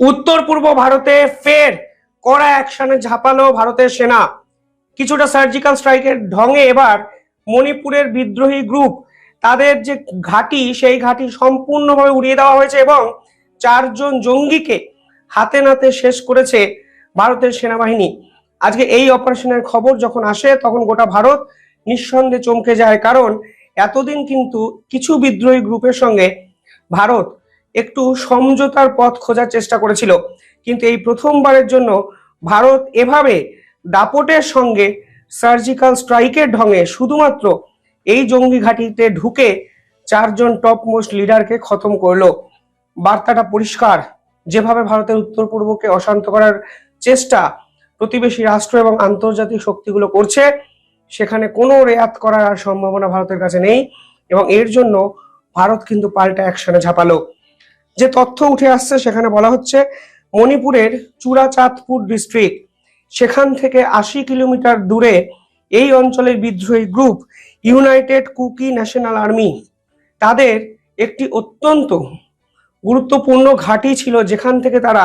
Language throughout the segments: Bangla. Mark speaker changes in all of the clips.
Speaker 1: উত্তর পূর্ব ভারতে ফের কড়া অ্যাকশনে ঝাঁপালো ভারতের সেনা। কিছুটা সার্জিক্যাল স্ট্রাইকের ঢঙে এবার মণিপুরের বিদ্রোহী গ্রুপ তাদের যে ঘাঁটি, সেই ঘাঁটি সম্পূর্ণভাবে উড়িয়ে দেওয়া হয়েছে এবং চারজন জঙ্গিকে হাতে নাতে শেষ করেছে ভারতের সেনাবাহিনী। আজকে এই অপারেশনের খবর যখন আসে, তখন গোটা ভারত নিঃসন্দেহে চমকে যায়। কারণ এতদিন কিন্তু কিছু বিদ্রোহী গ্রুপের সঙ্গে ভারত একটু সমঝোতার পথ খোঁজার চেষ্টা করেছিল। কিন্তু এই প্রথমবারের জন্য ভারত এভাবে দাপটের সঙ্গে সার্জিক্যাল স্ট্রাইকের ঢঙে শুধুমাত্র এই জঙ্গি ঘাঁটিতে ঢুকে চারজন টপ মোস্ট লিডারকে খতম করল। বার্তাটা পরিষ্কার। যেভাবে ভারতের উত্তর পূর্বকে অশান্ত করার চেষ্টা প্রতিবেশী রাষ্ট্র এবং আন্তর্জাতিক শক্তিগুলো করছে, সেখানে কোনো রেয়াত করার সম্ভাবনা ভারতের কাছে নেই এবং এর জন্য ভারত কিন্তু পাল্টা অ্যাকশনে ঝাঁপালো। যে তথ্য উঠে আসছে সেখানে বলা হচ্ছে মণিপুরের চূড়াচাঁদপুর ডিস্ট্রিক্ট সেখান থেকে আশি কিলোমিটার দূরে এই অঞ্চলের বিদ্রোহী group United Kuki National Army তাদের একটি অত্যন্ত গুরুত্বপূর্ণ ঘাঁটি ছিল যেখান থেকে তারা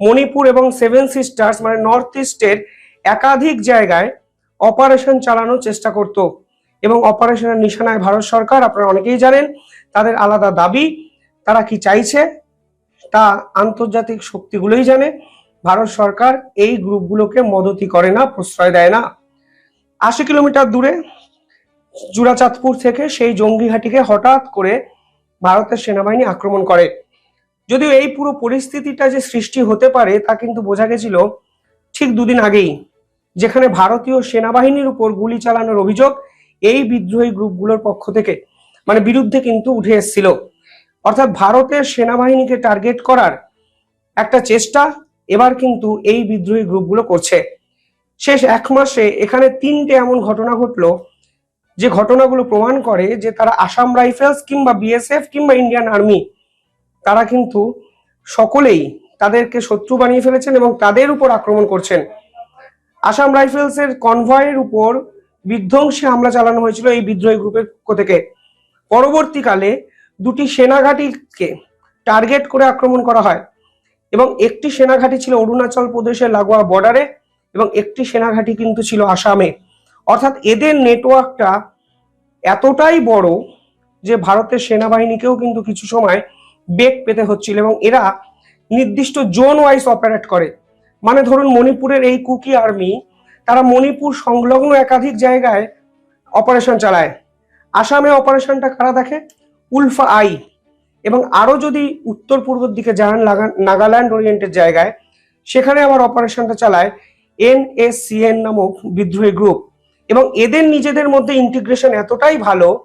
Speaker 1: মণিপুর এবং সেভেন সিস্টার্স মানে নর্থ ইস্টের একাধিক জায়গায় অপারেশন চালানোর চেষ্টা করত এবং অপারেশনের নিশানায় ভারত সরকার, আপনারা অনেকেই জানেন, তাদের আলাদা দাবি তারা কি চাইছে? তা আন্তর্জাতিক শক্তিগুলোই জানে। ভারত সরকার এই গ্রুপগুলোকে মদতি করে না, প্রশ্রয় দেয় না। আশি কিলোমিটার দূরে জুরাচাঁদপুর থেকে সেই জঙ্গি ঘাঁটিকে হঠাৎ করে ভারতের সেনাবাহিনী আক্রমণ করে। যদিও এই পুরো পরিস্থিতিটা যে সৃষ্টি হতে পারে তা কিন্তু বোঝা গেছিল ঠিক দুদিন আগেই, যেখানে ভারতীয় সেনাবাহিনীর উপর গুলি চালানোর অভিযোগ এই বিদ্রোহী গ্রুপগুলোর পক্ষ থেকে মানে বিরুদ্ধে কিন্তু উঠে এসেছিল। অর্থাৎ ভারতের সেনাবাহিনীকে টার্গেট করার একটা চেষ্টা এবার কিন্তু এই বিদ্রোহী গ্রুপগুলো করছে। শেষ এক মাসে এখানে তিনটে এমন ঘটনা ঘটলো, যে ঘটনাগুলো প্রমাণ করে যে তারা আসাম রাইফেলস কিংবা বিএসএফ কিংবা ইন্ডিয়ান আর্মি, তারা কিন্তু সকলেই তাদেরকে শত্রু বানিয়ে ফেলেছেন এবং তাদের উপর আক্রমণ করছেন। আসাম রাইফেলসের কনভয়ের উপর বিধ্বংসী হামলা চালানো হয়েছিল এই বিদ্রোহী গ্রুপের থেকে। পরবর্তীকালে দুটি সেনাঘাঁটিকে টার্গেট করে আক্রমণ করা হয় এবং একটি সেনাঘাঁটি ছিল অরুণাচল প্রদেশের লাগোয়া বর্ডারে এবং একটি সেনাঘাঁটি কিন্তু ছিল আসামে। অর্থাৎ এদের নেটওয়ার্কটা এতটাই বড় যে ভারতের সেনাবাহিনীকেও কিন্তু কিছু সময় বেগ পেতে হচ্ছিল এবং এরা নির্দিষ্ট জোন ওয়াইজ অপারেট করে। মানে ধরুন মণিপুরের এই কুকি আর্মি তারা মণিপুর সংলগ্ন একাধিক জায়গায় অপারেশন চালায়। আসামে অপারেশনটা কারা দেখে? উলফা আই এবং আরও যদি উত্তর পূর্বের দিকে যান নাগাল্যান্ড ওরিয়েন্টেড জায়গায়, সেখানে আবার অপারেশনটা চালায় এনএসসিএন নামক বিদ্রোহী গ্রুপ। এবং এদের নিজেদের মধ্যে ইন্টিগ্রেশন এতটাই ভালো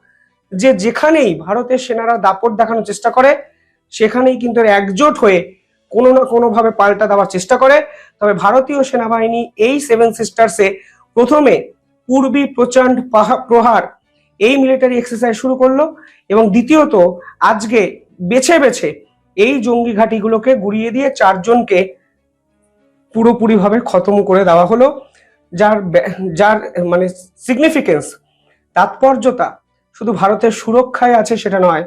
Speaker 1: যে যেখানেই ভারতের সেনারা দাপট দেখানোর চেষ্টা করে, সেখানেই কিন্তু একজোট হয়ে কোনো না কোনোভাবে পাল্টা দেওয়ার চেষ্টা করে। তবে ভারতীয় সেনাবাহিনী এই সেভেন সিস্টার্সে প্রথমে পূর্বী প্রচণ্ড পাহা- প্রহার এই মিলিটারি এক্সারসাইজ শুরু করল এবং দ্বিতীয়ত আজকে বেছে বেছে এই জঙ্গি ঘাঁটিগুলোকে গুড়িয়ে দিয়ে চারজনকে পুরোপুরিভাবে খতম করে দেওয়া হলো, যার যার মানে সিগনিফিকেন্স তাৎপর্যতা শুধু ভারতের সুরক্ষায় আছে সেটা নয়,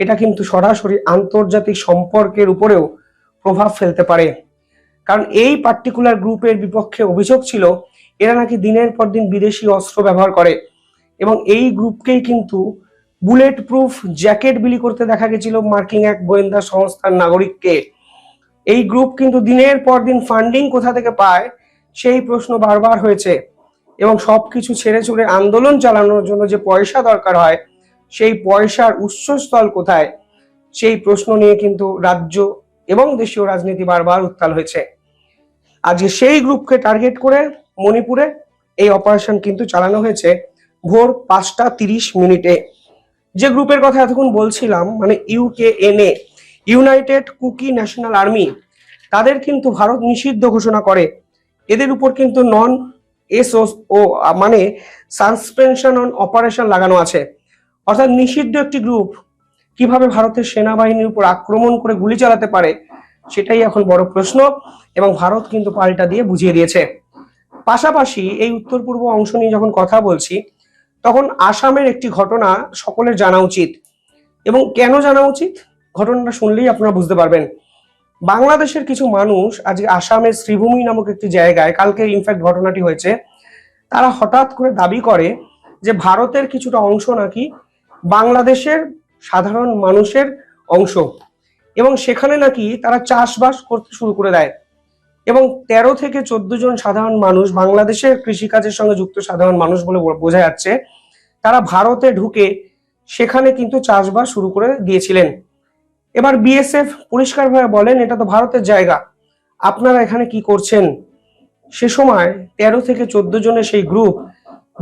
Speaker 1: এটা কিন্তু সরাসরি আন্তর্জাতিক সম্পর্কের উপরেও প্রভাব ফেলতে পারে। কারণ এই পার্টিকুলার গ্রুপের বিপক্ষে অভিযোগ ছিল, এরা নাকি দিনের পর দিন বিদেশি অস্ত্র ব্যবহার করে। এবং এই গ্রুপকেই কিন্তু বুলেট প্রুফ জ্যাকেট বিলি করতে দেখা গেছিল মার্কিং এক গোয়েন্দা সংস্থার নাগরিককে। এই গ্রুপ কিন্তু দিনের পর দিন ফান্ডিং কোথা থেকে পায়, সেই প্রশ্ন বারবার হয়েছে এবং সবকিছু ছেড়ে ছুড়ে আন্দোলন চালানোর জন্য যে পয়সা দরকার হয়, সেই পয়সার উৎসস্থল কোথায়, সেই প্রশ্ন নিয়ে কিন্তু রাজ্য এবং দেশীয় রাজনীতি বারবার উত্তাল হয়েছে। আজকে সেই গ্রুপকে টার্গেট করে মণিপুরে এই অপারেশন কিন্তু চালানো হয়েছে। ভোর পাঁচটা তিরিশ মিনিটে। যে গ্রুপের কথা এতক্ষণ বলছিলাম মানে UKNA United Kuki National Army তাদের কিন্তু ভারত নিষিদ্ধ ঘোষণা করে। এদের উপর কিন্তু নন এসও ও মানে সাসপেনশন অন অপারেশন লাগানো আছে। অর্থাৎ নিষিদ্ধ একটি গ্রুপ কীভাবে ভারতের সেনাবাহিনীর উপর আক্রমণ করে গুলি চালাতে পারে, সেটাই এখন বড় প্রশ্ন এবং ভারত কিন্তু পাল্টা দিয়ে বুঝিয়ে দিয়েছে। পাশাপাশি এই উত্তর পূর্ব অংশ নিয়ে যখন কথা বলছি তখন আসামের একটি ঘটনা সকলের জানা উচিত। এবং কেন জানা উচিত? ঘটনাটা শুনলেই আপনারা বুঝতে পারবেন। বাংলাদেশের কিছু মানুষ আজকে আসামের শ্রীভূমি নামক একটি জায়গায়, কালকে ইনফ্যাক্ট ঘটনাটি হয়েছে, তারা হঠাৎ করে দাবি করে যে ভারতের কিছুটা অংশ নাকি বাংলাদেশের সাধারণ মানুষের অংশ। এবং সেখানে নাকি তারা চাষবাস করতে শুরু করে দেয়। এবং তেরো থেকে চোদ্দ জন সাধারণ মানুষ বাংলাদেশের কৃষিকাজের সঙ্গে যুক্ত সাধারণ মানুষ বলে বোঝা যাচ্ছে, তারা ভারতে ঢুকে সেখানে কিন্তু চাষবাস শুরু করে দিয়েছিলেন। এবার বিএসএফ পরিষ্কারভাবে বলেন, এটা তো ভারতের জায়গা। আপনারা এখানে কি করছেন? সে সময় তেরো থেকে চোদ্দ জনের সেই গ্রুপ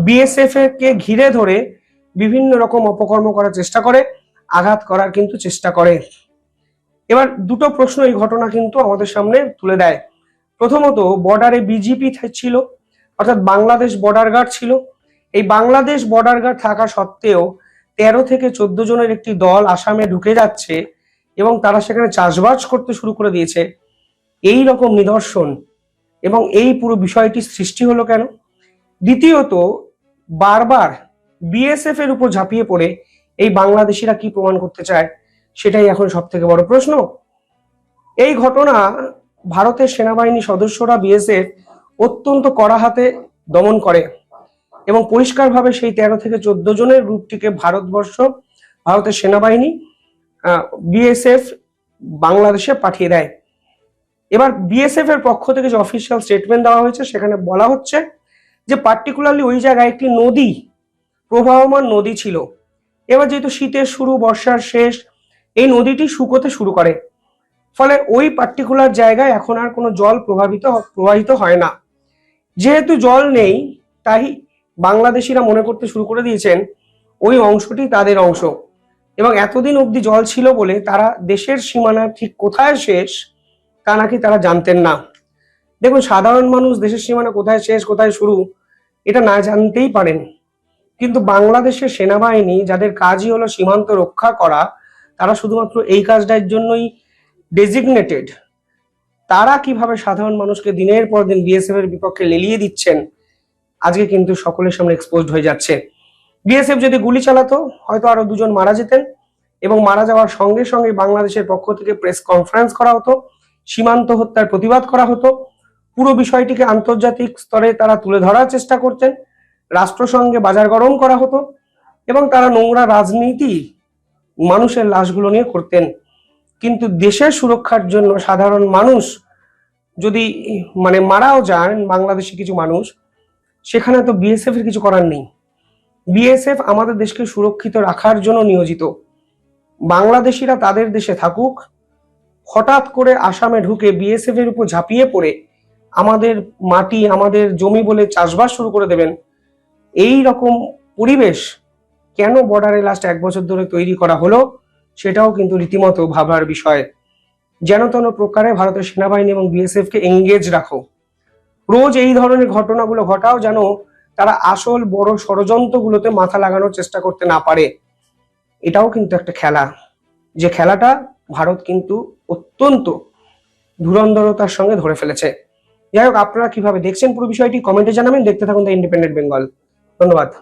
Speaker 1: বিএসএফ কে ঘিরে ধরে বিভিন্ন রকম অপকর্ম করার চেষ্টা করে, আঘাত করার কিন্তু চেষ্টা করে। এবার দুটো প্রশ্ন এই ঘটনা কিন্তু আমাদের সামনে তুলে দেয়। প্রথমত বর্ডারে বিজিপি ছিল, অর্থাৎ বাংলাদেশ বর্ডার গার্ড ছিল। এই বাংলাদেশ বর্ডার গার্ড থাকা সত্ত্বেও তেরো থেকে চোদ্দ জনের একটি দল আসামে ঢুকে যাচ্ছে এবং তারা সেখানে চাষবাস করতে শুরু করে দিয়েছে। এই রকম নিদর্শন এবং এই পুরো বিষয়টি সৃষ্টি হলো কেন? দ্বিতীয়ত, বারবার বিএসএফ এর উপর ঝাঁপিয়ে পড়ে এই বাংলাদেশিরা কি প্রমাণ করতে চায়, সেটাই এখন সব থেকে বড় প্রশ্ন। এই ঘটনা ভারতের সেনাবাহিনী সদস্যরা বিএসএফ অত্যন্ত কড়া হাতে দমন করে এবং পরিষ্কারভাবে সেই তেরো থেকে চোদ্দ জনের গ্রুপটিকে ভারতবর্ষ, ভারতের সেনাবাহিনী বিএসএফ বাংলাদেশে পাঠিয়ে দেয়। এবার বিএসএফ এর পক্ষ থেকে যে অফিসিয়াল স্টেটমেন্ট দেওয়া হয়েছে, সেখানে বলা হচ্ছে যে পার্টিকুলারলি ওই জায়গায় একটি নদী, প্রবাহমান নদী ছিল। এবার যেহেতু শীতের শুরু, বর্ষার শেষ, এই নদীটি শুকোতে শুরু করে। ফলে ওই পার্টিকুলার জায়গায় এখন আর কোনো জল প্রভাবিত প্রবাহিত হয় না। যেহেতু জল নেই, তাই বাংলাদেশিরা মনে করতে শুরু করে দিয়েছেন, ওই অংশটি তাদের অংশ। এবং এতদিন অবধি জল ছিল বলে তারা দেশের সীমানা ঠিক কোথায় শেষ, তা নাকি তারা জানতেন না। দেখুন, সাধারণ মানুষ দেশের সীমানা কোথায় শেষ, কোথায় শুরু, এটা না জানতেই পারেন। কিন্তু বাংলাদেশের সেনাবাহিনী, যাদের কাজই হলো সীমান্ত রক্ষা করা, তারা শুধুমাত্র এই কাজটার জন্যই ডেজিগনেটেড তারা কীভাবে সাধারণ মানুষকে দিনের পর দিন বিএসএফ এর বিপক্ষে লেলিয়ে দিচ্ছেন, আজকে কিন্তু সকলের সামনে এক্সপোজড হয়ে যাচ্ছে। বিএসএফ যদি গুলি চালাতো, হয়তো আরও দুজন মারা যেতেন এবং মারা যাওয়ার সঙ্গে সঙ্গে বাংলাদেশের পক্ষ থেকে প্রেস কনফারেন্স করা হতো, সীমান্ত হত্যার প্রতিবাদ করা হতো, পুরো বিষয়টিকে আন্তর্জাতিক স্তরে তারা তুলে ধরার চেষ্টা করতেন, রাষ্ট্রসংঘে বাজার গরম করা হতো এবং তারা নোংরা রাজনীতি মানুষের লাশগুলো নিয়ে করতেন। কিন্তু দেশের সুরক্ষার জন্য সাধারণ মানুষ যদি মানে মারাও যান, বাংলাদেশি কিছু মানুষ, সেখানে তো বিএসএফ এর কিছু করার নেই। বিএসএফ আমাদের দেশকে সুরক্ষিত রাখার জন্য নিয়োজিত। বাংলাদেশিরা তাদের দেশে থাকুক, হঠাৎ করে আসামে ঢুকে বিএসএফ এর উপর ঝাঁপিয়ে পড়ে, আমাদের মাটি, আমাদের জমি বলে চাষবাস শুরু করে দেবেন, এই রকম পরিবেশ কেন বর্ডারে লাস্ট এক বছর ধরে তৈরি করা হলো? সেটাও কিন্তু রীতিমতো ভাবার বিষয়। যেন তেন প্রকারে ভারতের সেনাবাহিনী এবং বিএসএফ কে এঙ্গেজ রাখো। রোজ এই ধরনের ঘটনাগুলো ঘটাও যেন তারা আসল বড় ষড়যন্ত্রগুলোতে মাথা লাগানোর চেষ্টা করতে না পারে। এটাও কিন্তু একটা খেলা। যে খেলাটা ভারত কিন্তু অত্যন্ত ধুরন্ধরতার সঙ্গে ধরে ফেলেছে। যাই হোক, আপনারা কীভাবে দেখছেন পুরো বিষয়টি কমেন্টে জানাবেন। দেখতে থাকুন দ্য ইন্ডিপেন্ডেন্ট বেঙ্গল। ধন্যবাদ।